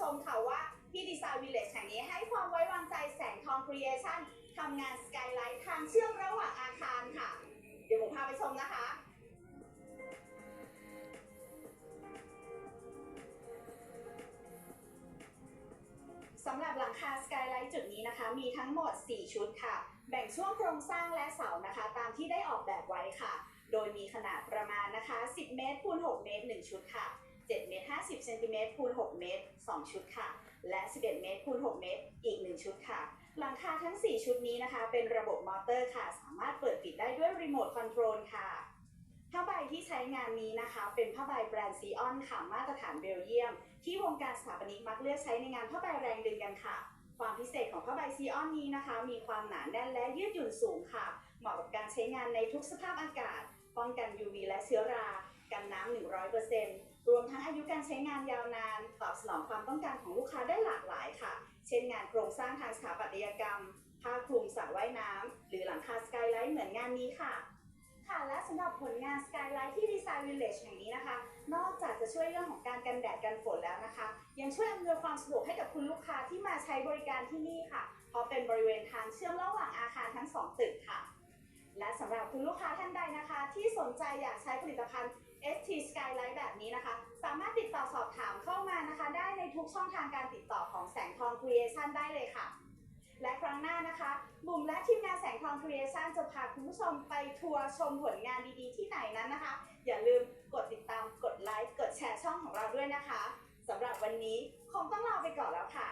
ชมค่ะว่าที่ดีไซน์วิลเลจแห่งนี้ให้ความไว้วางใจแสงทองครีเอชั่นทำงานสกายไลท์ทางเชื่อมระหว่างอาคารค่ะ เดี๋ยวผมพาไปชมนะคะสำหรับหลังคาสกายไลท์จุดนี้นะคะ มีทั้งหมด 4 ชุดค่ะ แบ่งช่วงโครงสร้างและเสานะคะ ตามที่ได้ออกแบบไว้ค่ะ โดยมีขนาดประมาณนะคะ 10 เมตรคูณ 6 เมตร 1 ชุดค่ะ 7เมตร50เซนติเมตรคูณ6เมตร 2 ชุดค่ะ และ 11 เมตรคูณ6เมตร อีก 1 ชุดค่ะ หลังคาทั้ง 4 ชุดนี้นะคะ เป็นระบบมอเตอร์ค่ะ สามารถเปิดปิดได้ด้วยรีโมทคอนโทรลค่ะผ้าใบที่ใช้งานนี้นะคะ เป็นผ้าใบแบรนด์ซีออนค่ะมาตรฐานเบลเยียม ที่วงการสถาปนิกมักเลือกใช้ในงานผ้าใบแรงดึงกันค่ะ ความพิเศษของผ้าใบซีออนนี้นะคะ มีความหนาแน่นและยืดหยุ่นสูงค่ะ เหมาะกับการใช้งานในทุกสภาพอากาศ ป้องกัน UV และเชื้อรา กันน้ำ100%รวมทั้ง อายุการใช้งานยาวนาน ตอบสนองความต้องการของลูกค้าได้หลากหลายค่ะ เช่นงานโครงสร้างทางสถาปัตยกรรม ผ้าคลุมสระว่ายน้ำ หรือหลังคาสกายไลท์เหมือนงานนี้ค่ะ ค่ะและสำหรับผลงาน Skyline ที่ Design Village แห่งนี้นะคะ นอกจากจะช่วยเรื่องของการกันแดดกันฝนแล้วนะคะ ยังช่วยอำนวยความสะดวกให้กับคุณลูกค้าที่มาใช้บริการที่นี่ค่ะ เพราะเป็นบริเวณทางเชื่อมระหว่างอาคารทั้ง2ตึกค่ะ และสำหรับคุณลูกค้าท่านใดนะคะ ที่สนใจอยากใช้ผลิตภัณฑ์ ST Skyline แบบนี้นะคะ สามารถติดต่อสอบถามเข้ามานะคะ ได้ในทุกช่องทางการติดต่อของแสงทอง Creation ได้เลยค่ะ และครั้งหน้านะคะ บุ๋มและทีมงานแสงทองครีเอชันจะพาคุณผู้ชมไปทัวร์ชมผลงานดีๆ ที่ไหนนั้นนะคะ อย่าลืมกดติดตามกดไลค์กดแชร์ช่องของเราด้วยนะคะสำหรับวันนี้คงต้องลาไปก่อนแล้วค่ะ